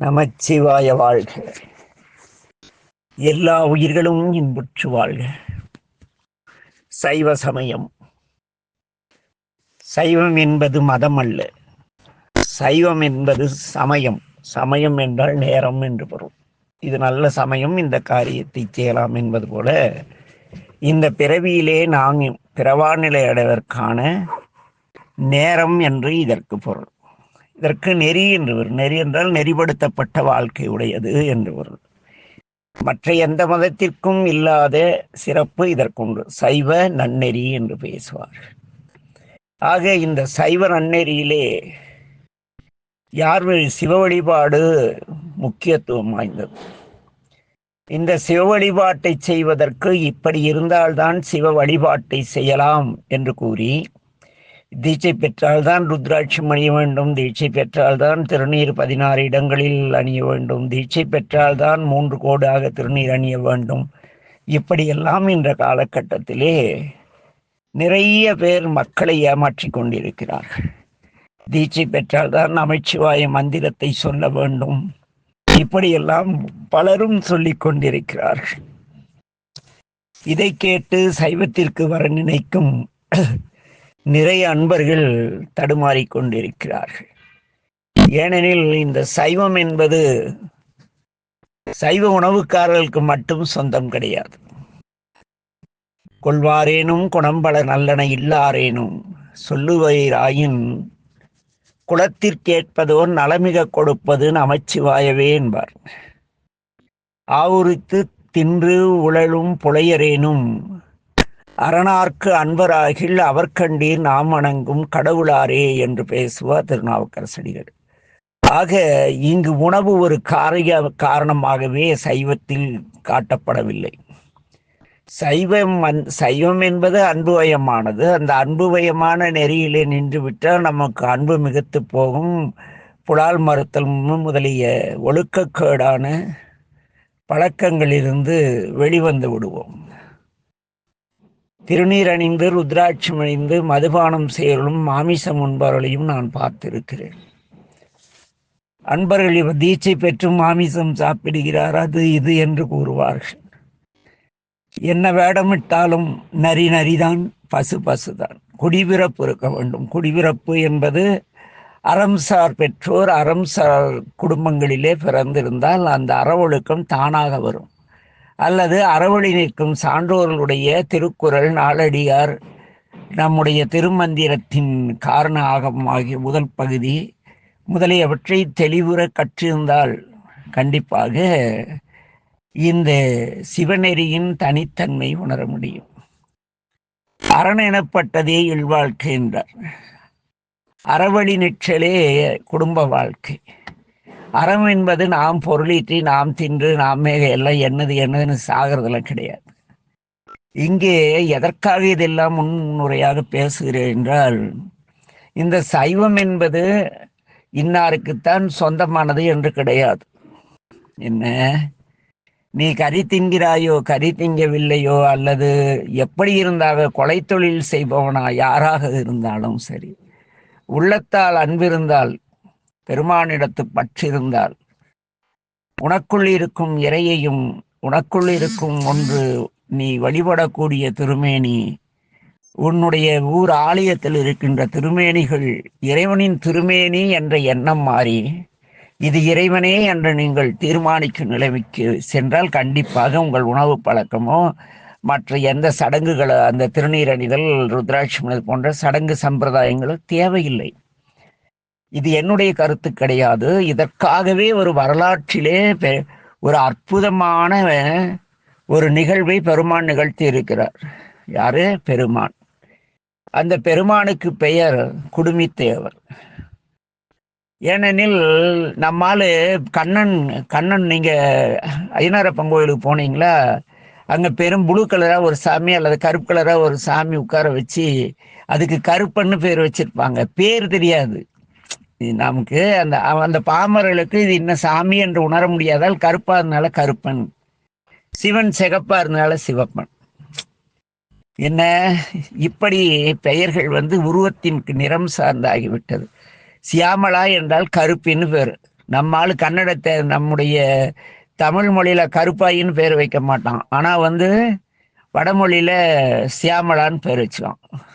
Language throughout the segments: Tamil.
நமச்சிவாய வாழ்க. எல்லா உயிர்களும் இன்புற்று வாழ்க. சைவ சமயம். சைவம் என்பது மதம் அல்ல சைவம் என்பது சமயம். சமயம் என்றால் நேரம் என்று பொருள். இது நல்ல சமயம். இந்த காரியத்தை செய்யலாம் என்பது போல இந்த பிறவியிலே நாம் பிறவா நிலை அடைவதற்கான நேரம் என்று இதற்கு பொருள். இதற்கு நெறி என்று வரும். நெறி என்றால் நெறிப்படுத்தப்பட்ட வாழ்க்கை உடையது என்று பொருள். மற்ற எந்த மதத்திற்கும் இல்லாத சிறப்பு இதற்குண்டு. சைவ நன்னெறி என்று பேசுவார் ஆக இந்த சைவ நன்னெறியிலே யார் சிவ வழிபாடு முக்கியத்துவம் வாய்ந்தது? இந்த சிவ வழிபாட்டை செய்வதற்கு இப்படி இருந்தால்தான் சிவ வழிபாட்டை செய்யலாம் என்று கூறி தீட்சை பெற்றால்தான் ருத்ராட்சம் அணிய வேண்டும். தீட்சை பெற்றால்தான் திருநீர் பதினாறு இடங்களில் அணிய வேண்டும். தீட்சை பெற்றால்தான் மூன்று கோடாக திருநீர் அணிய வேண்டும். இப்படியெல்லாம் இந்த காலகட்டத்திலே நிறைய பேர் மக்களை ஏமாற்றிக் கொண்டிருக்கிறார்கள். தீட்சை பெற்றால்தான் நமச்சிவாய மந்திரத்தை சொல்ல வேண்டும். இப்படியெல்லாம் பலரும் சொல்லிக் கொண்டிருக்கிறார்கள். இதை கேட்டு சைவத்திற்கு வர நினைக்கும் நிறைய அன்பர்கள் தடுமாறி கொண்டிருக்கிறார்கள். ஏனெனில் இந்த சைவம் என்பது சைவ உணவுக்காரர்களுக்கு மட்டும் சொந்தம் கிடையாது. கொள்வாரேனும் குணம்பல நல்லன இல்லாரேனும் சொல்லுவீராயின் குலத்திற்கேற்பதோர் நலமிக கொடுப்பது நமச்சிவாயவே என்பார். ஆவுரித்து தின்று உழலும் புலையரேனும் அரணார்க்கு அன்பராகில் அவர்கண்டீர் நாம் வணங்கும் கடவுளாரே என்று பேசுவார் திருநாவுக்கரசடிகள். ஆக இங்கு உணவு ஒரு காரிய காரணமாகவே சைவத்தில் காட்டப்படவில்லை. சைவம் அந் சைவம் என்பது அன்புவயமானது அந்த அன்புவயமான நெறியிலே நின்று விட்டால் நமக்கு அன்பு மிகுத்து போகும். புலால் மறுத்தல் முதலிய ஒழுக்கக்கேடான பழக்கங்களிலிருந்து வெளிவந்து விடுவோம். திருநீர் அணிந்து ருத்ராட்சம் அணிந்து மதுபானம் செயலும் மாமிசம் உண்பவர்களையும் நான் பார்த்திருக்கிறேன். அன்பர்கள் இவர் தீட்சை பெற்று மாமிசம் சாப்பிடுகிறார் அது இது என்று கூறுவார்கள். என்ன வேடமிட்டாலும் நரி நரிதான் பசு பசுதான். குடிபிறப்பு இருக்க வேண்டும். குடிபிறப்பு என்பது அறம்சார் பெற்றோர் அறம்சார் குடும்பங்களிலே பிறந்திருந்தால் அந்த அறவொழுக்கம் தானாக வரும். அல்லது அறவழி நிற்கும் சான்றோர்களுடைய திருக்குறள் நாளடியார் நம்முடைய திருமந்திரத்தின் காரண ஆகமாகிய முதல் பகுதி. முதலியவற்றை தெளிவுற கற்றிருந்தால் கண்டிப்பாக இந்த சிவநெறியின் தனித்தன்மை உணர முடியும். அரண் எனப்பட்டதே இல்வாழ்க்கை என்றார். அறவழி நிற்றலே குடும்ப வாழ்க்கை. அறம் என்பது நாம் பொருளீற்றி நாம் தின்று நாம் எல்லாம் என்னது என்னதுன்னு சாகிறதெல்லாம் கிடையாது. இங்கே எதற்காக இதெல்லாம் முன்முறையாக பேசுகிறேன் என்றால் இந்த சைவம் என்பது இன்னாருக்குத்தான் சொந்தமானது என்று கிடையாது. என்ன? நீ கறி தின்கிறாயோ கறி திங்கவில்லையோ அல்லது எப்படி இருந்தாக கொலை தொழில் செய்பவனா யாராக இருந்தாலும் சரி. உள்ளத்தால் அன்பிருந்தால் பெருமானிடத்து பற்றிருந்தால் உனக்குள் இருக்கும் இறையையும் உனக்குள் இருக்கும் ஒன்று நீ வழிபடக்கூடிய திருமேனி. உன்னுடைய ஊர் ஆலயத்தில் இருக்கின்ற திருமேனிகள் இறைவனின் திருமேனி என்ற எண்ணம் மாறி இது இறைவனே என்று நீங்கள் தீர்மானிக்கும் நிலைமைக்கு சென்றால் கண்டிப்பாக உங்கள் உணவு பழக்கமோ மற்ற எந்த சடங்குகளோ அந்த திருநீரணிதல் ருத்ராட்சம் போன்ற சடங்கு சம்பிரதாயங்களோ தேவையில்லை. இது என்னுடைய கருத்து கிடையாது. இதற்காகவே ஒரு வரலாற்றிலே பெ- ஒரு அற்புதமான ஒரு நிகழ்வை பெருமான் நிகழ்த்தி இருக்கிறார். யாரு? பெருமான். அந்த பெருமானுக்கு பெயர் குடுமித்தேவர். ஏனெனில் நம்மால் கண்ணன் கண்ணன் நீங்கள் ஐநாரப்பன் கோயிலுக்கு போனீங்களா? அங்கே பெரும் ப்ளூ கலராக ஒரு சாமி அல்லது கருப்பு கலராக ஒரு சாமி உட்கார வச்சு அதுக்கு கருப்பன்னு பேர் வச்சிருப்பாங்க. பேர் தெரியாது. நமக்கு அந்த அந்த பாமரர்களுக்கு இது இன்னும் சாமி என்று உணர முடியாதால் கருப்பா இருந்தால கருப்பன். சிவன் சிகப்பா இருந்தால சிவப்பன். என்ன? இப்படி பெயர்கள் வந்து உருவத்தின் நிறம் சார்ந்தாகிவிட்டது. சியாமலா என்றால் கருப்பின்னு பேர். நம்ம கன்னடத்தை நம்முடைய தமிழ் மொழியில கருப்பாயின்னு பேர் வைக்க மாட்டான். ஆனா வந்து வடமொழியில சியாமலான்னு பேர் வச்சுக்கான்.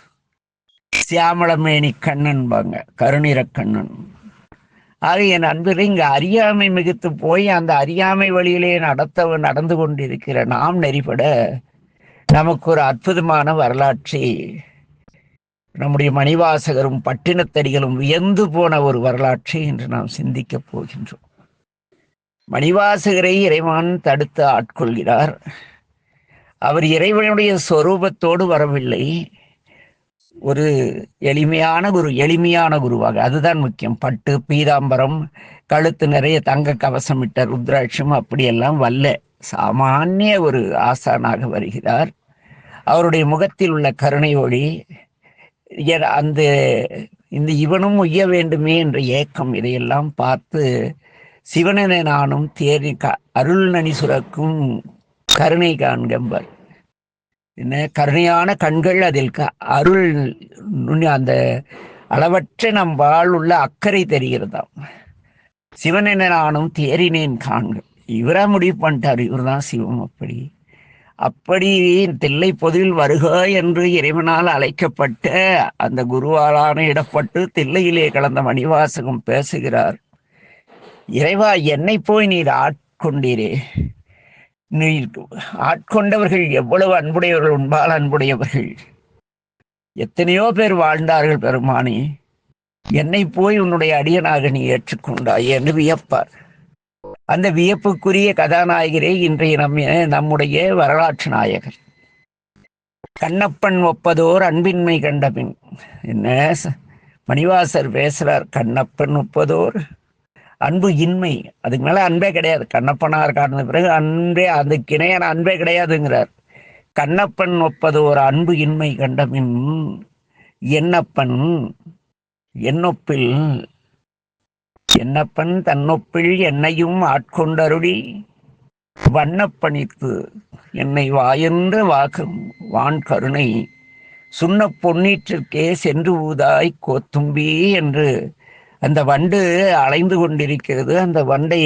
சியாமளமேனி கண்ணன்பாங்க கருணிர கண்ணன். ஆக என் அன்பர்களே இங்கே அறியாமை மிகுத்து போய் அந்த அறியாமை வழியிலே நடத்த நடந்து கொண்டிருக்கிற நாம் நெறிபட நமக்கு ஒரு அற்புதமான வரலாற்றை நம்முடைய மணிவாசகரும் பட்டினத்தடிகளும் வியந்து போன ஒரு வரலாற்றை இன்று நாம் சிந்திக்கப் போகின்றோம். மணிவாசகரை இறைவான் தடுத்து ஆட்கொள்கிறார். அவர் இறைவனுடைய சொரூபத்தோடு வரவில்லை. ஒரு எளிமையான குரு எளிமையான குருவாக. அதுதான் முக்கியம். பட்டு பீதாம்பரம் கழுத்து நிறைய தங்க கவசமிட்ட ருத்ராட்சம் அப்படியெல்லாம் வல்ல சாமானிய ஒரு ஆசானாக வருகிறார். அவருடைய முகத்தில் உள்ள கருணை ஒளி அந்த இந்த இவனும் உய்ய வேண்டுமே என்ற ஏக்கம் இதையெல்லாம் பார்த்து சிவனனை நானும் தேடி க- அருள் நனி சுரக்கும் கருணை காண்கம்பர் என்ன? கருணையான கண்கள் அதில் க- அருள் அந்த அளவற்ற நம் வாழ்வுள்ள அக்கறை தெரிகிறதாம். சிவனென நானும் தேறினேன் காண்கள் இவரா முடிவு பண்ணிட்டார். இவர்தான் சிவம் அப்படி. அப்படி தில்லை பொதுவில் வருக என்று இறைவனால் அழைக்கப்பட்ட அந்த குருவாலான இடப்பட்டு தில்லையிலே கலந்த மணிவாசகம் பேசுகிறார். இறைவா என்னை போய் நீர் ஆட்கொண்டீரே. ஆட்கொண்டவர்கள் எவ்வளவு அன்புடையவர்கள் உன்பால் அன்புடையவர்கள். எத்தனையோ பேர் வாழ்ந்தார்கள் பெருமானே. என்னை போய் உன்னுடைய அடியனாக நீ ஏற்றுக்கொண்டாய் என்று வியப்பார். அந்த வியப்புக்குரிய கதாநாயகரே இன்றைய நம் நம்முடைய வரலாற்று நாயகர். கண்ணப்பன் ஒப்பதோர் அன்பின்மை கண்டபின். என்ன? மணிவாசர் பேசுறார் கண்ணப்பன் ஒப்பதோர். அன்பு இன்மை. அதுக்கு மேலே அன்பே கிடையாது. கண்ணப்பனார் காட்டின பிறகு அன்பே அதுக்கு இணையான அன்பே கிடையாதுங்கிறார். கண்ணப்பன் ஒப்பதோர் அன்பு இன்மை கண்டமின் என்னப்பன் என்னொப்பில் என்னப்பன் தன்னொப்பில் என்னையும் ஆட்கொண்டருளி வண்ணப்பணித்து என்னை வாயென்ற வாகம் வான் கருணை சுண்ண பொன்னீற்றிற்கே சென்று ஊதாய் கோத்தும்பி என்று அந்த வண்டு அலைந்து கொண்டிருக்கிறது. அந்த வண்டை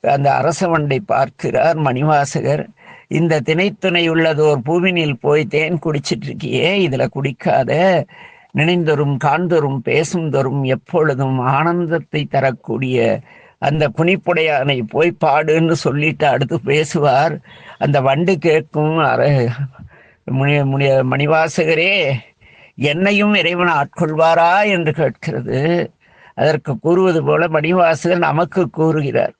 அந்த அரச வண்டை பார்க்கிறார் மணிவாசகர். இந்த திணைத்துணை உள்ளதோர் பூவினில் போய் தேன் குடிச்சிட்டு இருக்கியே இதுல குடிக்காத. நினைந்தொரும் காண்தொரும் பேசும் தோறும் எப்பொழுதும் ஆனந்தத்தை தரக்கூடிய அந்த புனிப்புடையானை போய் பாடுன்னு சொல்லிட்டு அடுத்து பேசுவார். அந்த வண்டு கேட்கும் அர முனி முனி மணிவாசகரே என்னையும் இறைவன் ஆட்கொள்வாரா? என்று கேட்கிறது. அதற்கு கூறுவது போல மணிவாசகர் நமக்கு கூறுகிறார்.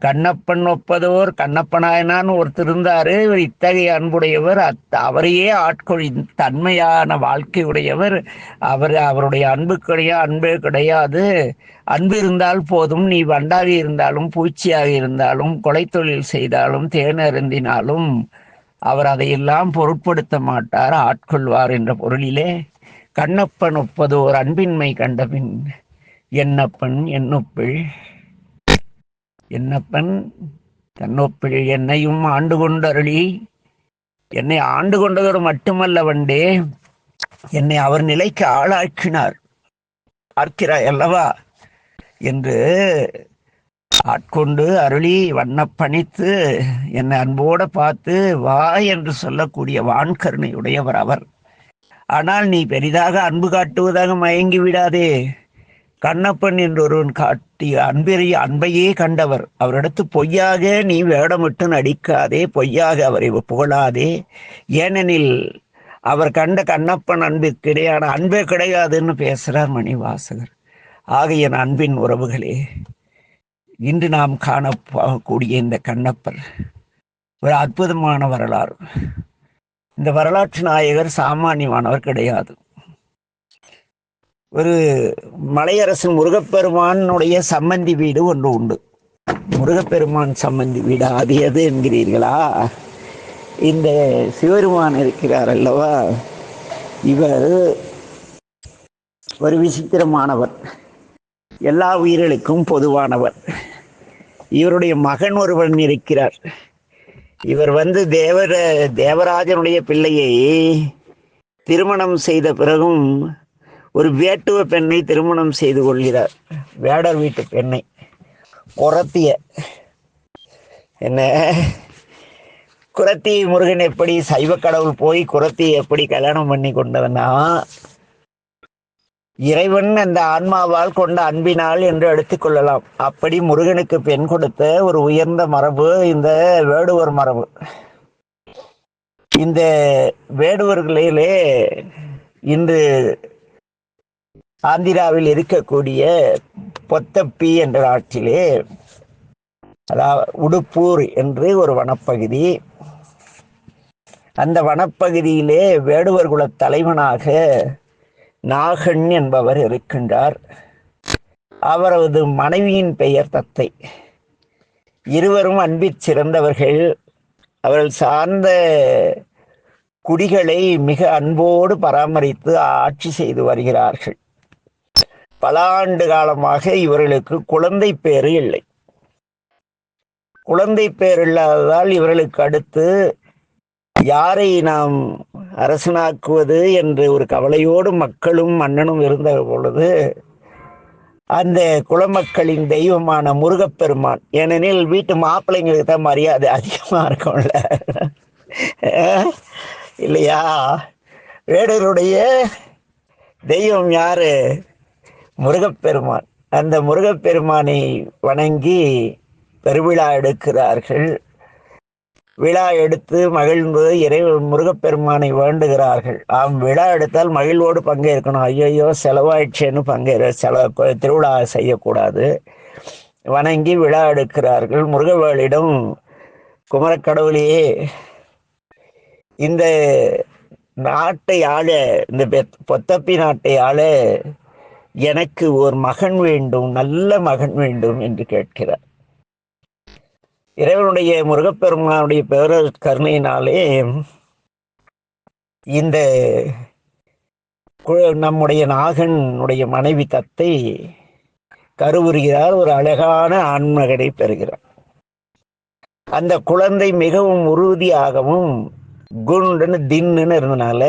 கண்ணப்பன் ஒப்பதோர் கண்ணப்பனாயனான் ஒருத்தர் இருந்தாரு. இவர் இத்தகைய அன்புடையவர். அத் அவரையே ஆட்கொள் தன்மையான வாழ்க்கை உடையவர் அவர் அவருடைய அன்புக்குடைய அன்பே கிடையாது. அன்பு இருந்தால் போதும். நீ வண்டாக இருந்தாலும் பூச்சியாக இருந்தாலும் கொலை தொழில் செய்தாலும் தேன் அருந்தினாலும் அவர் அதையெல்லாம் பொருட்படுத்த மாட்டார். ஆட்கொள்வார் என்ற பொருளிலே. கண்ணப்பன் ஒப்பதோர் அன்பின்மை கண்டபின் என்னப்பன் என்னொப்பிள்? என்னப்பன் தன்னொப்பிள் என்னையும் ஆண்டு கொண்டருளி. என்னை ஆண்டு கொண்டதோடு மட்டுமல்ல வண்டே என்னை அவர் நிலைக்கு ஆளாக்கினார். பார்க்கிறாய் அல்லவா? என்று ஆட்கொண்டு அருளி வண்ணப்பணித்து என்னை அன்போட பார்த்து வா என்று சொல்லக்கூடிய வான்கருணை உடையவர் அவர். ஆனால் நீ பெரிதாக அன்பு காட்டுவதாக மயங்கி விடாதே. கண்ணப்பன் என்றொருவன் காட்டிய அன்பிறைய அன்பையே கண்டவர். அவரிடத்து பொய்யாக நீ வேடமிட்டு நடிக்காதே பொய்யாக அவரை புகழாதே. ஏனெனில் அவர் கண்ட கண்ணப்பன் அன்பிற்கிடையான அன்பே கிடையாதுன்னு பேசுகிறார் மணிவாசகர். ஆகிய என் அன்பின் உறவுகளே இன்று நாம் காணக்கூடிய இந்த கண்ணப்பர் ஒரு அற்புதமான வரலாறு. இந்த வரலாற்று நாயகர் சாமானியமானவர் கிடையாது. ஒரு மலையரசன் முருகப்பெருமானுடைய சம்மந்தி வீடு ஒன்று உண்டு. முருகப்பெருமான் சம்மந்தி வீடு அது எது என்கிறீர்களா? இந்த சிவருமான் இருக்கிறார் அல்லவா? இவர் ஒரு விசித்திரமானவர். எல்லா உயிர்களுக்கும் பொதுவானவர். இவருடைய மகன் ஒருவன் இருக்கிறார். இவர் வந்து தேவர தேவராஜனுடைய பிள்ளையை திருமணம் செய்த பிறகும் ஒரு வேட்டுவ பெண்ணை திருமணம் செய்து கொள்கிறார். வேடர் வீட்டு பெண்ணை. குரத்திய. என்ன? குரத்தி முருகன் எப்படி சைவ கடவுள் போய் குரத்தி எப்படி கல்யாணம் பண்ணி கொண்டதுன்னா இறைவன் அந்த ஆன்மாவால் கொண்ட அன்பினால் என்று எடுத்துக்கொள்ளலாம் அப்படி முருகனுக்கு பெண் கொடுத்த ஒரு உயர்ந்த மரபு இந்த வேடுவர் மரபு. இந்த வேடுவர்களிலே இன்று ஆந்திராவில் இருக்கக்கூடிய பொத்தப்பி என்ற ஆற்றிலே அதாவது உடுப்பூர் என்று ஒரு வனப்பகுதி. அந்த வனப்பகுதியிலே வேடுவர் குல தலைவனாக நாகன் என்பவர் இருக்கின்றார். அவரது மனைவியின் பெயர் தத்தை. இருவரும் அன்பிற் சிறந்தவர்கள். அவர்கள் சார்ந்த குடிகளை மிக அன்போடு பராமரித்து ஆட்சி செய்து வருகிறார்கள். பல ஆண்டு காலமாக இவர்களுக்கு குழந்தை பேறு இல்லை. குழந்தை பேர் இல்லாததால் இவர்களுக்கு அடுத்து யாரை நாம் அரசனாக்குவது என்று ஒரு கவலையோடு மக்களும் மன்னனும் இருந்த பொழுது அந்த குலமக்களின் தெய்வமான முருகப்பெருமான் ஏனெனில் வீட்டு மாப்பிள்ளைங்களுக்கு தான் மரியாதை அதிகமாக இருக்கும்ல. இல்லையா? வேடருடைய தெய்வம் யாரு? முருகப்பெருமான். அந்த முருகப்பெருமானை வணங்கி பெருவிழா எடுக்கிறார்கள். விழா எடுத்து மகிழ்ந்து இறை முருகப்பெருமானை வேண்டுகிறார்கள். ஆம் விழா எடுத்தால் மகிழ்வோடு பங்கேற்கணும். ஐயையோ செலவாயிடுச்சேன்னு பங்கேற செலவு திருவிழா செய்யக்கூடாது. வணங்கி விழா எடுக்கிறார்கள். முருகவேளிடம் குமரக்கடவுளையே இந்த நாட்டை ஆள இந்த பெத்- பொத்தப்பி நாட்டை ஆள எனக்கு ஒரு மகன் வேண்டும் நல்ல மகன் வேண்டும் என்று கேட்கிறார். இறைவனுடைய முருகப்பெருமானுடைய பேர கருணையினாலே இந்த நம்முடைய நாகனுடைய மனைவி தத்தை கருவுறுகிறார் ஒரு அழகான ஆண்மகனை பெறுகிறார். அந்த குழந்தை மிகவும் உறுதியாகவும் குண்டுன்னு தின்னுன்னு இருந்தனால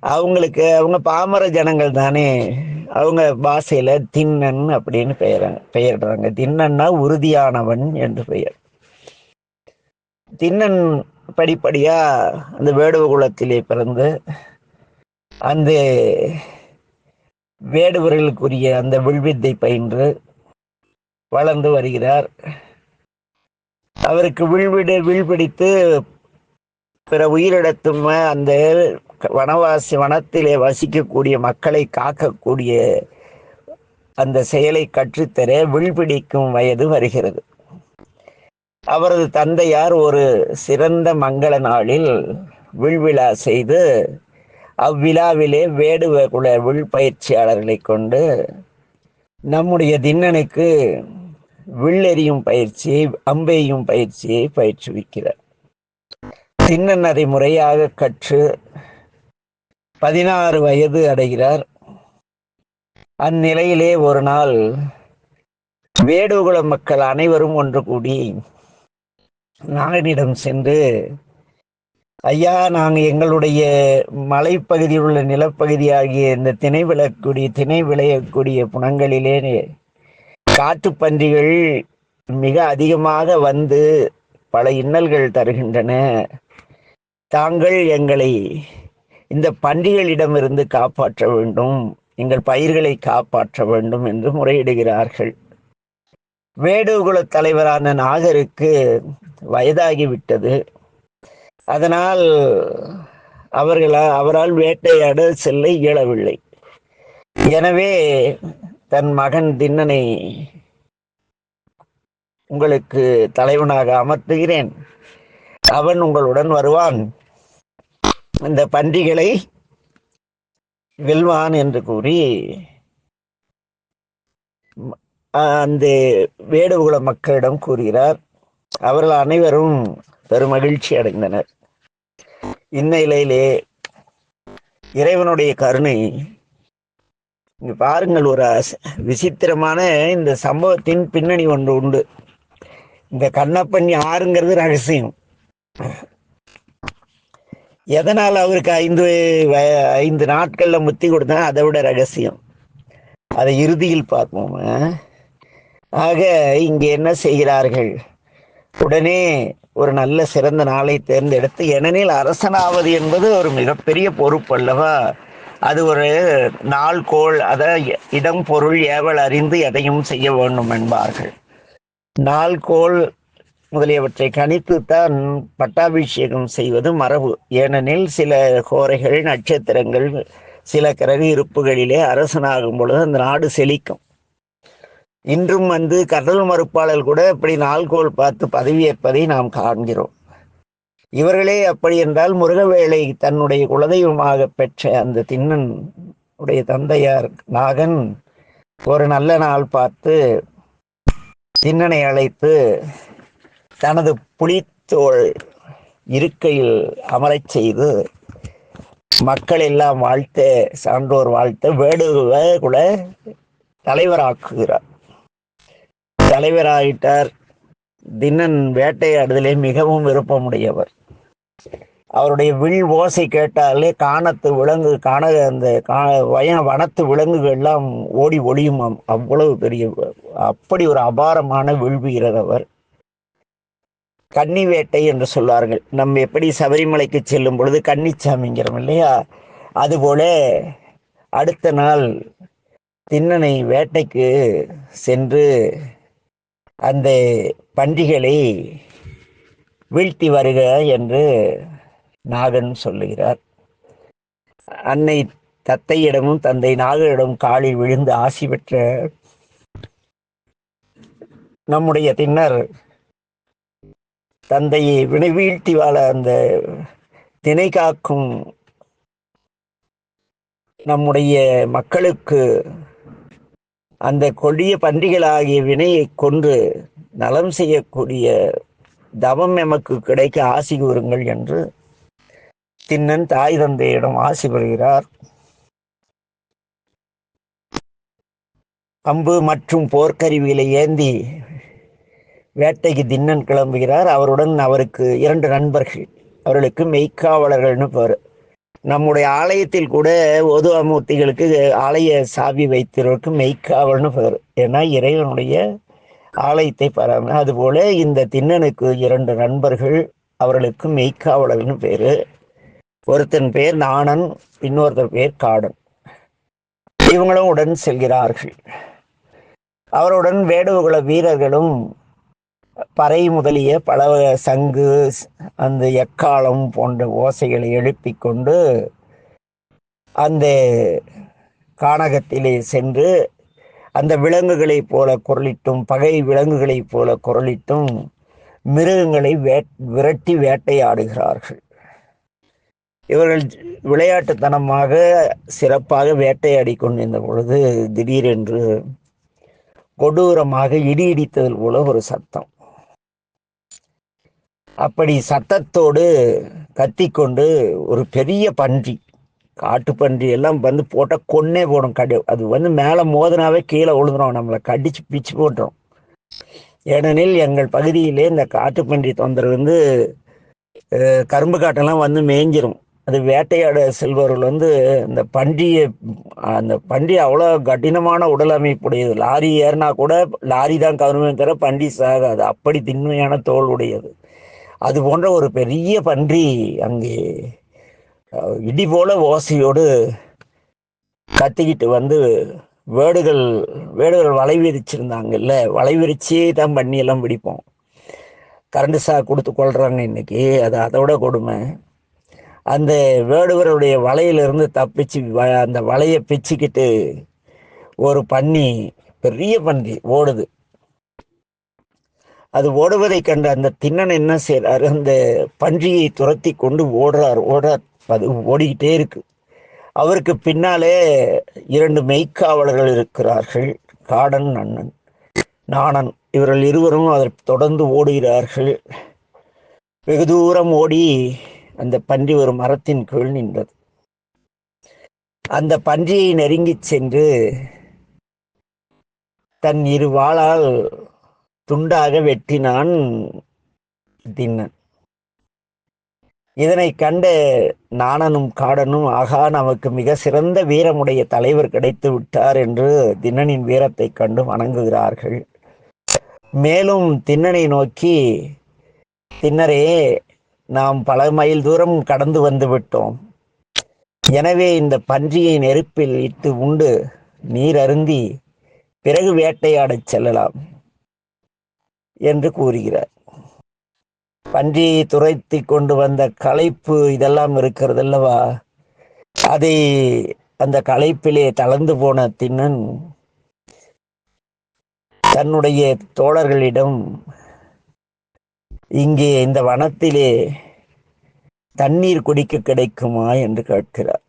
அவங்களுக்கு அவங்க பாமர ஜனங்கள் தானே. அவங்க பாஷையில தின்னன் அப்படின்னு பெயர் பெயரிடுறாங்க தின்னன்னா உறுதியானவன் என்று பெயர். தின்னன் படிப்படியா அந்த வேடுவ குலத்திலே பிறந்து அந்த வேடுவர்களுக்குரிய அந்த வில்வித்தை பயின்று வளர்ந்து வருகிறார். அவருக்கு வில்விடு வில்பிடித்து பிற உயிரிடத்தும் அந்த வனவாசி வனத்திலே வசிக்கக்கூடிய மக்களை காக்கக்கூடிய அந்த செயலை கற்றுத்தர விழ்பிடிக்கும் வயது வருகிறது. அவரது தந்தையார் ஒரு சிறந்த மங்கள நாளில் விழ்விழா செய்து அவ்விழாவிலே வேடுவ குல வில் பயிற்சியாளர்களை கொண்டு நம்முடைய தின்னனுக்கு வில்லெறியும் பயிற்சியை அம்பெய்யும் பயிற்சியை பயிற்றுவிக்கிறார். தின்னன் அதை முறையாக கற்று பதினாறு வயது அடைகிறார். அந்நிலையிலே ஒரு நாள் வேடுகுல மக்கள் அனைவரும் ஒன்று கூடி நாகனிடம் சென்று ஐயா நாங்கள் எங்களுடைய மலைப்பகுதியில் உள்ள நிலப்பகுதியாகிய இந்த திணை விளக்கூடிய திணை விளையக்கூடிய புனங்களிலே காட்டுப்பன்றிகள் மிக அதிகமாக வந்து பல இன்னல்கள் தருகின்றன. தாங்கள் எங்களை இந்த பன்றிகளிடமிருந்து காப்பாற்ற வேண்டும் எங்கள் பயிர்களை காப்பாற்ற வேண்டும் என்று முறையிடுகிறார்கள். வேடுகுல தலைவரான நாகருக்கு வயதாகிவிட்டது. அதனால் அவர்களா அவரால் வேட்டையாட செல்ல இயலவில்லை. எனவே தன் மகன் தின்னனை உங்களுக்கு தலைவனாக அமர்த்துகிறேன். அவன் உங்களுடன் வருவான். இந்த பன்றிகளை வெல்வான் என்று கூறி அந்த வேடுகுல மக்களிடம் கூறுகிறார் அவர்கள் அனைவரும் பெருமகிழ்ச்சி அடைந்தனர். இந்நிலையிலே இறைவனுடைய கருணை இங்க பாருங்கள் ஒரு விசித்திரமான இந்த சம்பவத்தின் பின்னணி ஒன்று உண்டு. இந்த கண்ணப்பன் யாருங்கிறது ரகசியம். எதனால் அவருக்கு ஐந்து ஐந்து நாட்களில் முத்தி கொடுத்தா அதை விட ரகசியம். அதை இறுதியில் பார்ப்போம். ஆக இங்கே என்ன செய்கிறார்கள்? உடனே ஒரு நல்ல சிறந்த நாளை தேர்ந்தெடுத்து ஏனெனில் அரசனாவது என்பது ஒரு மிகப்பெரிய பொறுப்பு அல்லவா? அது ஒரு நாள் கோள் அத இடம் பொருள் ஏவல் அறிந்து எதையும் செய்ய வேண்டும் என்பார்கள். நாள்கோள் முதலியவற்றை கணித்துத்தான் பட்டாபிஷேகம் செய்வது மரபு. ஏனெனில் சில கோரைகள் நட்சத்திரங்கள் சில கிரக இருப்புகளிலே அரசனாகும் பொழுது அந்த நாடு செழிக்கும். இன்றும் வந்து கடல் மறுப்பாளர் கூட இப்படி நாள்கோள் பார்த்து பதவியேற்பதை நாம் காண்கிறோம். இவர்களே அப்படி என்றால் முருகவேளை தன்னுடைய குலதெய்வமாக பெற்ற அந்த திண்ணன் உடைய தந்தையார் நாகன் ஒரு நல்ல நாள் பார்த்து திண்ணனை அழைத்து தனது புலித்தோள் இருக்கையில் அமரச் செய்து மக்கள் எல்லாம் வாழ்த்த சான்றோர் வாழ்த்த வேடுகளை கூட தலைவராக்குகிறார். தலைவராயிட்டார். தின்னன் வேட்டையாடுதலே மிகவும் விருப்பமுடையவர். அவருடைய வில் ஓசை கேட்டாலே காணத்து விலங்கு காண அந்த வய வனத்து விலங்குகள் எல்லாம் ஓடி ஒளியும் அவ்வளவு பெரிய அப்படி ஒரு அபாரமான வில் வீரர் அவர். கன்னி வேட்டை என்று சொல்வார்கள். நம்ம எப்படி சபரிமலைக்கு செல்லும் பொழுது கன்னிச்சாமிங்கிறோம் இல்லையா? அதுபோல அடுத்த நாள் திண்ணனை வேட்டைக்கு சென்று அந்த பன்றிகளை வீழ்த்தி வருக என்று நாகன் சொல்லுகிறார். அன்னை தத்தையிடமும் தந்தை நாகரிடம் காலில் விழுந்து ஆசி பெற்ற நம்முடைய தின்னர் தந்தையை வினை வீழ்த்தி வாழ அந்த தினை காக்கும் நம்முடைய மக்களுக்கு அந்த கொடிய பன்றிகளாகிய வினையை கொன்று நலம் செய்யக்கூடிய தவம் எமக்கு கிடைக்க ஆசி கூறுங்கள் என்று தின்னன் தாய் தந்தையிடம் ஆசி பெறுகிறார். அம்பு மற்றும் போர்க்கருவிகளை ஏந்தி வேட்டைக்கு தின்னன் கிளம்புகிறார். அவருடன் அவருக்கு இரண்டு நண்பர்கள். அவர்களுக்கு மெய்க்காவலர்கள்னு பேர் நம்முடைய ஆலயத்தில் கூட ஓதுவாமூர்த்திகளுக்கு ஆலய சாவி வைத்திருக்கும் மெய்க்காவல்னு பேர் ஏன்னா இறைவனுடைய ஆலயத்தை பராம அதுபோல இந்த திண்ணனுக்கு இரண்டு நண்பர்கள் அவர்களுக்கு மெய்க்காவலர்னு பேர் ஒருத்தன் பேர் நாணன் இன்னொருத்தர் பேர் காடன். இவங்களும் உடன் செல்கிறார்கள். அவருடன் வேடுகுல வீரர்களும் பறை முதலிய பல சங்கு அந்த எக்காலம் போன்ற ஓசைகளை எழுப்பி கொண்டு அந்த கானகத்திலே சென்று அந்த விலங்குகளைப் போல குரலிட்டும் பகை விலங்குகளைப் போல குரலிட்டும் மிருகங்களை வே விரட்டி வேட்டையாடுகிறார்கள். இவர்கள் விளையாட்டுத்தனமாக சிறப்பாக வேட்டையாடி கொண்டிருந்த பொழுது திடீரென்று கொடூரமாக இடி இடித்தது போல ஒரு சத்தம். அப்படி சத்தத்தோடு கத்திக்கொண்டு ஒரு பெரிய பன்றி காட்டு பன்றி எல்லாம் வந்து போட்டால் கொன்னே போடும். கடி அது வந்து மேலே மோதினாவே கீழே விழுந்துடும் நம்மளை கடிச்சு பிச்சு போட்டுரும். ஏனெனில் எங்கள் பகுதியிலே இந்த காட்டு பன்றி தொந்தரவு வந்து கரும்பு காட்டெல்லாம் வந்து மேய்ஞ்சிரும். அது வேட்டையாட செல்பவர்கள் வந்து இந்த பன்றியை அந்த பன்றி அவ்வளோ கடினமான உடல் அமைப்புடையது. லாரி ஏறினா கூட லாரி தான் கவர்மெண்ட் தர பன்றி சாகாது. அப்படி திண்மையான தோல் உடையது. அது போன்ற ஒரு பெரிய பன்றி அங்கே இடி போல ஓசையோடு கத்திக்கிட்டு வந்து வேடுகள் வேடுகள் வலை விரிச்சிருந்தாங்கல்ல வலை விரிச்சே தான் பண்ணி எல்லாம் பிடிப்போம். கரண்ட் சா கொடுத்து கொள்றாங்க இன்னைக்கு அது அதோட கொடுமை. அந்த வேடுவருடைய வலையிலிருந்து தப்பிச்சு அந்த வலையை பிச்சுக்கிட்டு ஒரு பன்னி பெரிய பன்றி ஓடுது. அது ஓடுவதை கண்ட அந்த திண்ணன் என்ன செய்கிறார் அந்த பன்றியை துரத்தி கொண்டு ஓடுறார் ஓடுறார். அது ஓடிக்கிட்டே இருக்கு. அவருக்கு பின்னாலே இரண்டு மெய்க்காவலர்கள் இருக்கிறார்கள் காடன் அண்ணன் நாணன். இவர்கள் இருவரும் அதை தொடர்ந்து ஓடுகிறார்கள். வெகு தூரம் ஓடி அந்த பன்றி ஒரு மரத்தின் கீழ் நின்றது. அந்த பன்றியை நெருங்கி சென்று தன் இரு வாளால் துண்டாக வெட்டினான் தின்னன். இதனை கண்ட நாணனும் காடனும் ஆகா நமக்கு மிக சிறந்த வீரமுடைய தலைவர் கிடைத்து விட்டார் என்று தின்னனின் வீரத்தை கண்டு வணங்குகிறார்கள். மேலும் திண்ணனை நோக்கி தின்னரே நாம் பல மைல் தூரம் கடந்து வந்து விட்டோம். எனவே இந்த பன்றியை நெருப்பில் இட்டு உண்டு நீர் அருந்தி பிறகு வேட்டையாடச் செல்லலாம். என்று கூறுகிறார். பன்றியை துரைத்தி கொண்டு வந்த களைப்பு இதெல்லாம் இருக்கிறது அல்லவா? அதை அந்த களைப்பிலே தளர்ந்து போன திண்ணன் தன்னுடைய தோழர்களிடம் இங்கே இந்த வனத்திலே தண்ணீர் குடிக்க கிடைக்குமா? என்று கேட்கிறார்.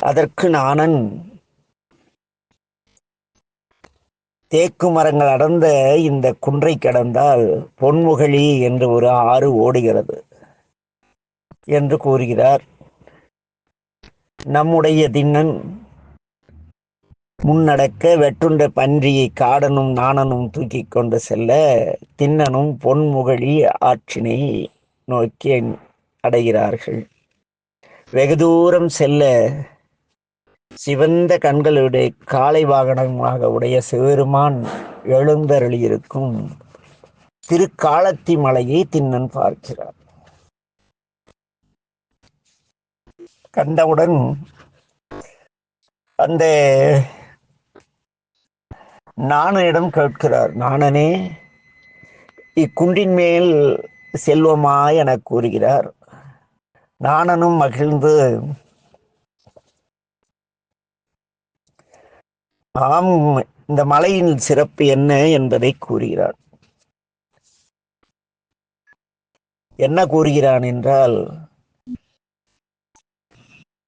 அதற்கு நானன் தேக்கு மரங்கள் அடர்ந்த இந்த குன்றை கடந்தால் பொன்முகழி என்று ஒரு ஆறு ஓடுகிறது என்று கூறுகிறார். நம்முடைய திண்ணன் முன்னடக்க வெற்றுண்ட பன்றியை காடனும் நாணனும் தூக்கி கொண்டு செல்ல திண்ணனும் பொன்முகழி ஆற்றினை நோக்கி அடைகிறார்கள். வெகு தூரம் செல்ல சிவந்த கண்களுடைய காலை வாகனமாக உடைய சிவருமான் எழுந்தருளியிருக்கும். திருக்காலத்தி மலையை திண்ணன் பார்க்கிறார். கண்டவுடன் அந்த நாணனிடம் கேட்கிறார் நாணனே இக்குண்டின் மேல் செல்வமா என கூறுகிறார். நாணனும் மகிழ்ந்து ஆம் இந்த மலையின் சிறப்பு என்ன என்பதை கூறுகிறான். என்ன கூறுகிறான் என்றால்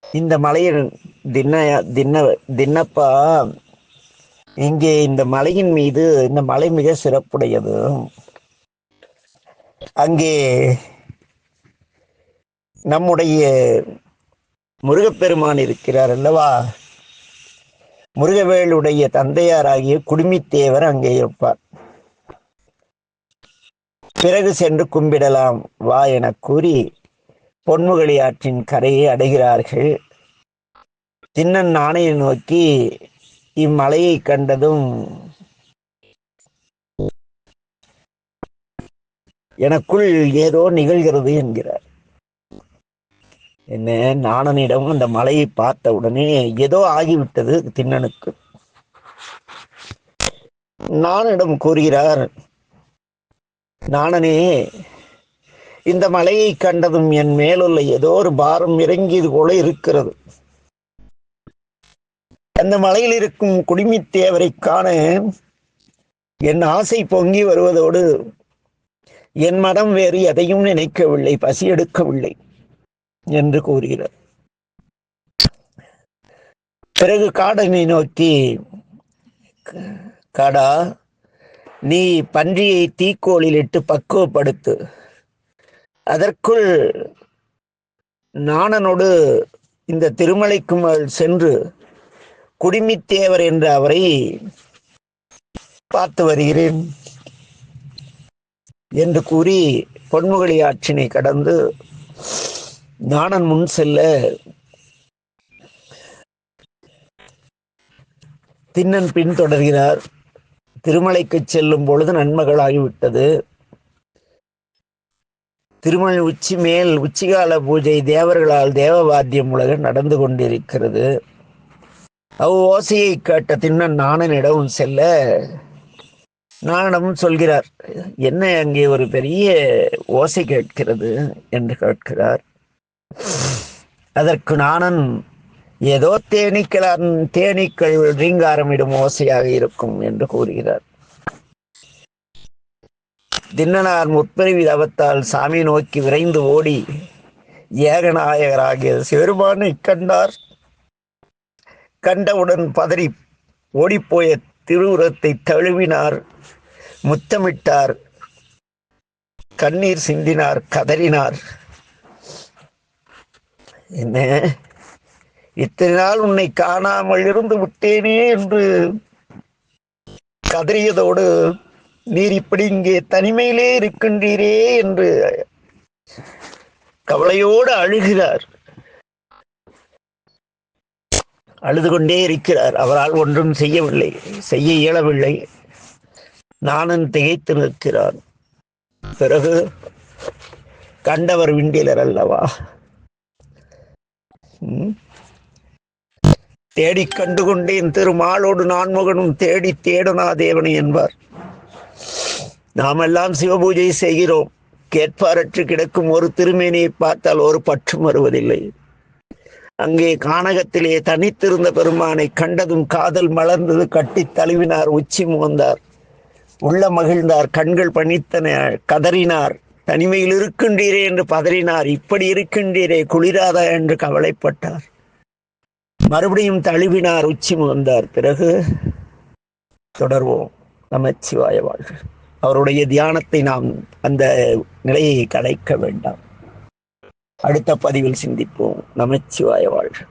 இந்த மலையின் தின்ன தின்ன தின்னப்பா இங்கே இந்த மலையின் மீது இந்த மலை மிக சிறப்புடையது. அங்கே நம்முடைய முருகப்பெருமான் இருக்கிறார் அல்லவா? முருகவேளுடைய தந்தையாராகிய குடுமித்தேவர் அங்கே இருப்பார். பிறகு சென்று கும்பிடலாம் வா என கூறி பொன்முகலி ஆற்றின் கரையை அடைகிறார்கள். தின்னன் நாணையை நோக்கி இம்மலையை கண்டதும் எனக்குள் ஏதோ நிகழ்கிறது என்கிறார். என்ன நாணனிடம் அந்த மலையை பார்த்த உடனே ஏதோ ஆகிவிட்டது திண்ணனுக்கு நானிடம் கூறுகிறார் நாணனே இந்த மலையை கண்டதும் என் மேலுள்ள ஏதோ ஒரு பாரம் இறங்கியது போல இருக்கிறது. அந்த மலையில் இருக்கும் குடிமித்தேவரை காண என் ஆசை பொங்கி வருவதோடு என் மனம் வேறு எதையும் நினைக்கவில்லை பசி எடுக்கவில்லை. என்று கூறுகிறார். பிறகு காடனை நோக்கி காடா நீ பன்றியை தீக்கோளில் இட்டு பக்குவப்படுத்து. அதற்குள் நாணனோடு இந்த திருமலைக்கு மேல் சென்று குடிமித்தேவர் என்ற அவரை பார்த்து வருகிறேன் என்று கூறி பொன்முகலி ஆற்றினை கடந்து ஞானன் முன் செல்ல தின்னன் பின் தொடர்கிறார். திருமலைக்கு செல்லும் பொழுது நன்மகளாகிவிட்டது திருமலை உச்சி மேல் உச்சிகால பூஜை தேவர்களால் தேவவாத்தியம் உலக நடந்து கொண்டிருக்கிறது. அவ் ஓசையை கேட்ட திண்ணன் நாணனிடம் செல்ல நானும் சொல்கிறார் என்ன அங்கே ஒரு பெரிய ஓசை கேட்கிறது? என்று கேட்கிறார். அதற்கு நாணன் ஏதோ தேனீக்கள் தேனீக்கள் ரீங்காரமிடும் ஓசையாக இருக்கும் என்று கூறுகிறார். தின்னனார் முற்பிறவி தவத்தால் சாமி நோக்கி விரைந்து ஓடி ஏகநாயகராகிய சிவருமானை கண்டார். கண்டவுடன் பதறி ஓடிப்போய திருவுரத்தை தழுவினார் முத்தமிட்டார். கண்ணீர் சிந்தினார் கதறினார். என்ன? இத்தனை நாள் உன்னை காணாமல் இருந்து விட்டேனே என்று கதறியதோடு நீர் இப்படி இங்கே தனிமையிலே இருக்கின்றீரே என்று கவலையோடு அழுகிறார். அழுது கொண்டே இருக்கிறார். அவரால் ஒன்றும் செய்யவில்லை செய்ய இயலவில்லை. நானும் திகைத்து நிற்கிறான். பிறகு கண்டவர் விண்டிலர் அல்லவா? தேடி தேடிக் கண்டு கொண்டேன் திருமாலோடு நான்முகனும் தேடி தேடனா தேவனை என்பார். நாமெல்லாம் சிவபூஜை செய்கிறோம். கேட்பாரற்று கிடக்கும் ஒரு திருமேனியை பார்த்தால் ஒரு பற்றும் வருவதில்லை. அங்கே கானகத்திலே தனித்திருந்த பெருமானை கண்டதும் காதல் மலர்ந்தது கட்டித் தழுவினார் உச்சி முகந்தார். உள்ள மகிழ்ந்தார் கண்கள் பணித்தன கதறினார். தனிமையில் இருக்கின்றீரே என்று பதறினார். இப்படி இருக்கின்றீரே குளிராதா என்று கவலைப்பட்டார். மறுபடியும் தழுவினார் உச்சி முகந்தார். பிறகு தொடர்வோம். நமச்சிவாய வாழ்க. அவருடைய தியானத்தை நாம் அந்த நிலையை கலைக்க வேண்டாம். அடுத்த பதிவில் சிந்திப்போம். நமச்சிவாய வாழ்க.